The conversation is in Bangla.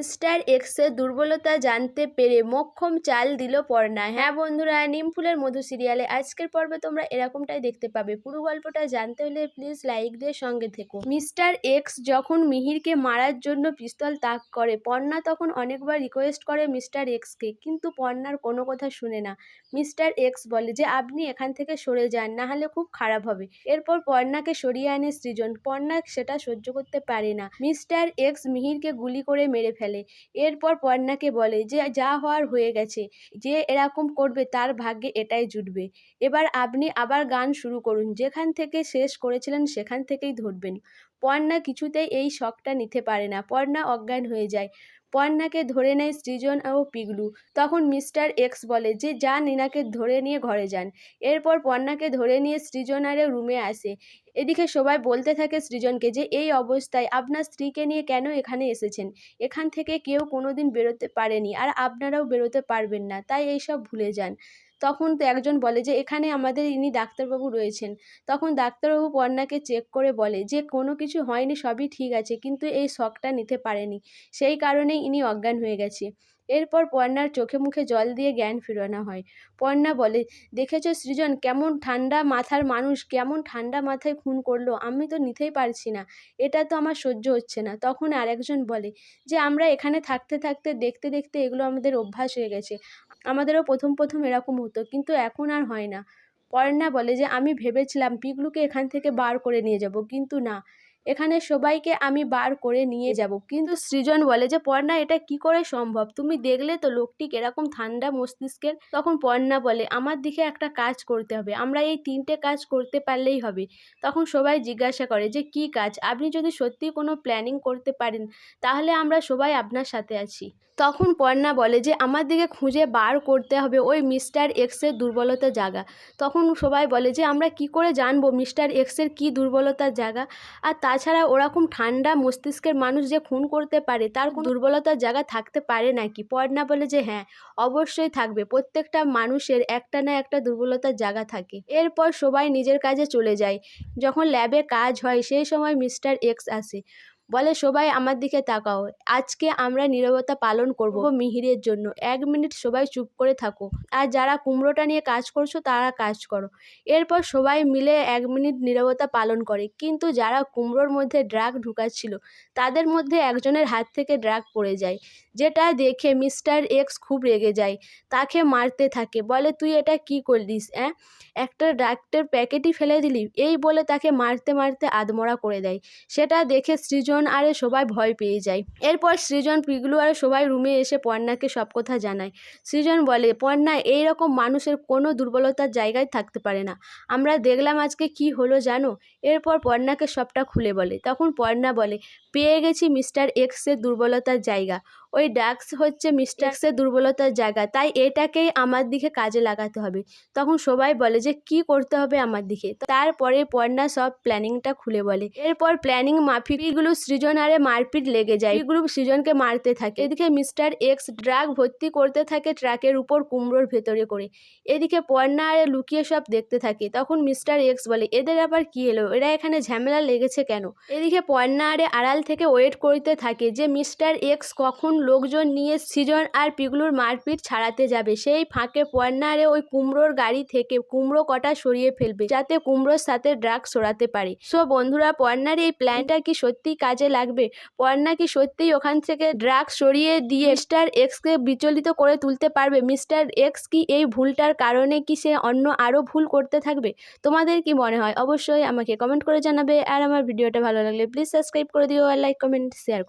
মিস্টার এক্সের দুর্বলতা জানতে পেরে মোক্ষম চাল দিল পর্ণা। হ্যাঁ বন্ধুরা নিমফুলের মধু সিরিয়ালে আজকের পর্বে তোমরা এরকমটাই দেখতে পাবে। পুরো গল্পটা জানতে হলে প্লিজ লাইক দিয়ে সঙ্গে থেকো। মিস্টার এক্স যখন মিহিরকে মারার জন্য পিস্তল তাক করে, পর্ণা তখন অনেকবার রিকোয়েস্ট করে মিস্টার এক্সকে, কিন্তু পর্ণার কোনো কথা শুনে না। মিস্টার এক্স বলে, যে আপনি এখান থেকে সরে যান, না হলে খুব খারাপ হবে। এরপর পর্ণাকে সরিয়ে আনে সৃজন। পর্ণা সেটা সহ্য করতে পারে না। মিস্টার এক্স মিহিরকে গুলি করে মেরে ফেলে। এরপর পর্ণাকে বলে যে, যা হওয়ার হয়ে গেছে। যে এরকম করবে তার ভাগ্যে এটাই জুটবে। এবার আপনি আবার গান শুরু করুন। যেখান থেকে শেষ করেছিলেন সেখান থেকেই ধরবেন। পর্ণা কিছুতেই এই শখটা নিতে পারে না। পর্ণা অজ্ঞান হয়ে যায়। পর্ণাকে ধরে নেয় সৃজন ও পিগলু। তখন মিস্টার এক্স বলে যে, যা নিনাকে ধরে নিয়ে ঘরে যান। এরপর পর্ণাকে ধরে নিয়ে সৃজন আরে রুমে আসে। এদিকে সবাই বলতে থাকে সৃজনকে যে, এই অবস্থায় আপনার স্ত্রীকে নিয়ে কেন এখানে এসেছেন? এখান থেকে কেউ কোনোদিন বেরোতে পারেনি, আর আপনারাও বেরোতে পারবেন না, তাই এইসব ভুলে যান। তখন তো একজন বলে যে, এখানে আমাদের ইনি ডাক্তারবাবু রয়েছেন। তখন ডাক্তারবাবু পর্ণাকে চেক করে বলে যে, কোনো কিছু হয়নি, সবই ঠিক আছে, কিন্তু এই শখটা নিতে পারেনি। সেই কারণেই ইনি অজ্ঞান হয়ে গেছে। এরপর পর্ণার চোখে মুখে জল দিয়ে জ্ঞান ফেরানো হয়। পর্ণা বলে, দেখেছ সৃজন, কেমন ঠান্ডা মাথার মানুষ, কেমন ঠান্ডা মাথায় খুন করল, আমি তো নিতেই পারছি না, এটা তো আমার সহ্য হচ্ছে না। তখন আরেকজন বলে, যে, আমরা এখানে থাকতে থাকতে, দেখতে দেখতে এগুলো আমাদের অভ্যাস হয়ে গেছে। আমাদেরও প্রথম প্রথম এরকম হতো। কিন্তু এখন আর হয় না। পর্ণা বলে যে, আমি ভেবেছিলাম পিকলুকে এখান থেকে বার করে নিয়ে যাব। কিন্তু না। এখানে সবাইকে আমি বার করে নিয়ে যাব। কিন্তু সৃজন বলে যে, পর্ণা, এটা কি করে সম্ভব? তুমি দেখলে তো লোকটি কীরকম ঠান্ডা মস্তিষ্কের। তখন পর্ণা বলে, আমার দিকে একটা কাজ করতে হবে। আমরা এই তিনটে কাজ করতে পারলেই হবে। তখন সবাই জিজ্ঞাসা করে যে, কি কাজ? আপনি যদি সত্যি কোনো প্ল্যানিং করতে পারেন, তাহলে আমরা সবাই আপনার সাথে আছি। তখন পর্ণা বলে যে, আমার দিকে খুঁজে বার করতে হবে ওই মিস্টার এক্সের দুর্বলতা জায়গা তখন সবাই বলে যে, আমরা কি করে জানব মিস্টার এক্সের কী দুর্বলতার জায়গা আর তাছাড়া ওরকম ঠান্ডা মস্তিষ্কের মানুষ যে খুন করতে পারে, তার কোনো দুর্বলতার জায়গা থাকতে পারে নাকি? পর্ণা বলে যে হ্যাঁ অবশ্যই থাকবে। প্রত্যেকটা মানুষের একটা না একটা দুর্বলতার জায়গা থাকে। এরপর সবাই নিজের কাজে চলে যায়। যখন ল্যাবে কাজ হয়, সেই সময় মিস্টার এক্স আসে। বলে, সবাই আমার দিকে তাকাও। আজকে আমরা নিরবতা পালন করব মিহিরের জন্য। এক মিনিট সবাই চুপ করে থাকো। আর যারা কুমড়োটা নিয়ে কাজ করছ, তারা কাজ করো। এরপর সবাই মিলে এক মিনিট নিরবতা পালন করে। কিন্তু যারা কুমড়োর মধ্যে ড্রাগ ঢুকাচ্ছিল, তাদের মধ্যে একজনের হাত থেকে ড্রাগ পড়ে যায়। যেটা দেখে মিস্টার এক্স খুব রেগে যায়, তাকে মারতে থাকে। বলে, তুই এটা কি করলিস হ্যাঁ একটা ড্রাগটের প্যাকেটই ফেলে দিলি। এই বলে তাকে মারতে মারতে আদমরা করে দেয়। সেটা দেখে সৃজন আরে সবাই ভয় পেয়ে যায়। এরপর সৃজন, পিগলু আর সবাই রুমে এসে পর্ণাকে সব কথা জানায়। সৃজন বলে পর্ণা এইরকম মানুষের কোনো দুর্বলতার জায়গায় থাকতে পারে না। আমরা দেখলাম আজকে কি হলো জানো? এরপর পর্ণাকে সবটা খুলে বলে। তখন পর্ণা বলে, পেয়ে গেছি মিস্টার এক্সের দুর্বলতার জায়গা। ওই ডাক্স হচ্ছে মিস্টার এক্সের দুর্বলতার জায়গা তাই এটাকেই আমার দিকে কাজে লাগাতে হবে। তখন সবাই বলে যে কি করতে হবে আমার দিকে? তারপরে পর্ণা সব প্ল্যানিংটা খুলে বলে। এরপর প্ল্যানিং মাফিকগুলো সৃজন আরে মারপিট লেগে যায়। গ্রুপ সৃজনকে মারতে থাকে। এদিকে মিস্টার এক্স ড্রাগ ভর্তি করতে থাকে ট্রাকের উপর কুমড়োর ভেতরে করে। এদিকে পর্ণা আরে লুকিয়ে সব দেখতে থাকে। তখন মিস্টার এক্স বলে এদের আবার কি এলো? এরা এখানে ঝামেলা লেগেছে কেন? এদিকে পর্ণা আরে আড়াল থেকে ওয়েট করতে থাকে যে মিস্টার এক্স কখন লোকজন নিয়ে সৃজন আর পিগলুর মারপিট ছাড়াতে যাবে। সেই ফাঁকে পর্নারে ওই কুমড়োর গাড়ি থেকে কুমড়ো কটা সরিয়ে ফেলবে যাতে কুমড়োর সাথে ড্রাগ সরাতে পারে। সো বন্ধুরা পর্নার এই প্ল্যানটা কি সত্যি কাজে লাগবে? পর্না কি সত্যিই ওখান থেকে ড্রাগ সরিয়ে দিয়ে মিস্টার এক্সকে বিচলিত করে তুলতে পারবে? মিস্টার এক্স কি এই ভুলটার কারণে কি সে অন্য আরও ভুল করতে থাকবে? তোমাদের কি মনে হয়? অবশ্যই আমাকে কমেন্ট করে জানাবে। আর আমার ভিডিওটা ভালো লাগলে প্লিজ সাবস্ক্রাইব করে দিও আর লাইক, কমেন্ট শেয়ার করো।